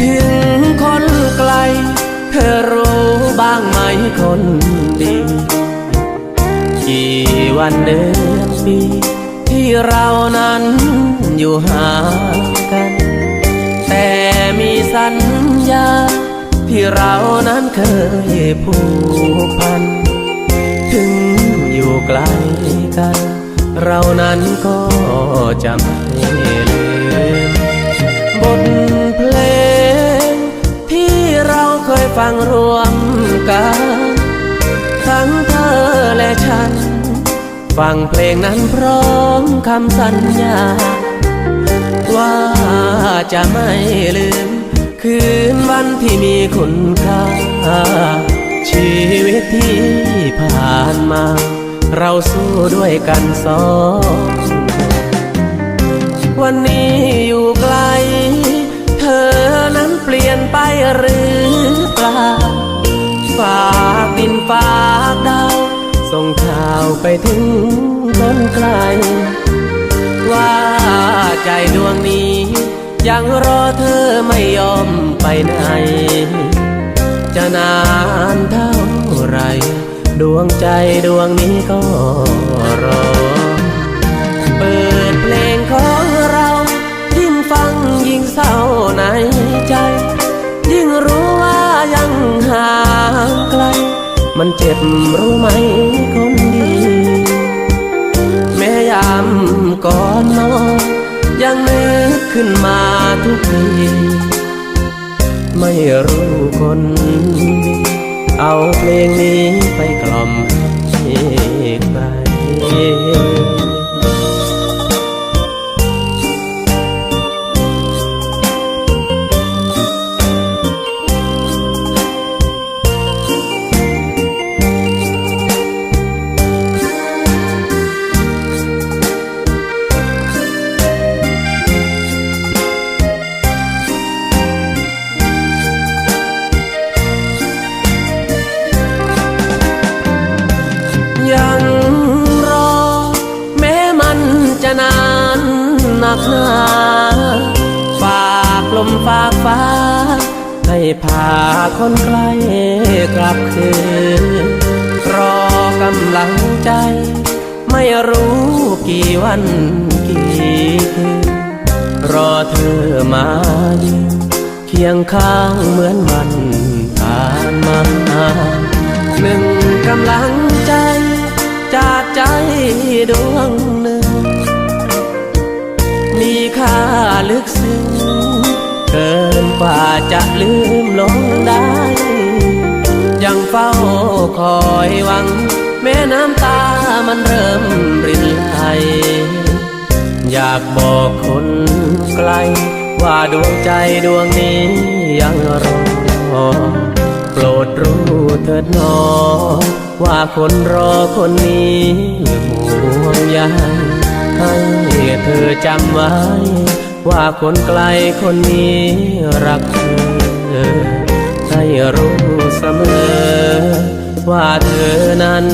ถึงคนไกล เธอรู้บ้างไหมคนดีกี่วันเดือนปีที่เรานั้นอยู่ห่างกัน แต่มีสัญญา ที่เรานั้นเคยผูกพัน ถึงอยู่ไกลกัน เรานั้นก็จะ เคยฟังรวมกันทั้งเธอและฉัน ฟังเพลงนั้นพร้อมคำสัญญา ว่าจะไม่ลืม คืนวันที่มีคุณค่า ชีวิตที่ผ่านมา เราสู้ด้วยกันสองวันนี้ ไปถึงคนไกล ว่าใจดวงนี้ ยังรอเธอไม่ยอมไปไหน จะนานเท่าไร ดวงใจดวงนี้ก็รอ เปิดเพลงของเรายิ่งฟังยิ่งเศร้าในใจ ยิ่งรู้ว่ายังห่างไกล มันเจ็บรู้ไหมคนดี แม้ยามก่อนนอนยังนึกขึ้นมาทุกทีไม่รู้คนดีเอาเพลงนี้ไปกล่อมให้ใคร จะนานหนักหนาฝากลมฝากฟ้า ให้พาคนใกล้กลับคืน รอกำลังใจ ไม่รู้กี่วันกี่คืนรอเธอมายืนเคียงข้างเหมือนวันผ่านมาหนึ่งกำลังใจจากใจดวง ลึกซึ้งเกินกว่าจะลืมลงได้ ยังเฝ้าคอยหวัง แม้น้ำตามันเริ่มรินไหลอยากบอกคนไกล ว่าดวงใจดวงนี้ยังรอโปรดรู้เถิดนอ ว่าคนรอคนนี้ห่วงใยให้เธอจำไว้ ว่าคนไกลคนนี้รักเธอ ให้รู้เสมอ ว่าเธอนั้น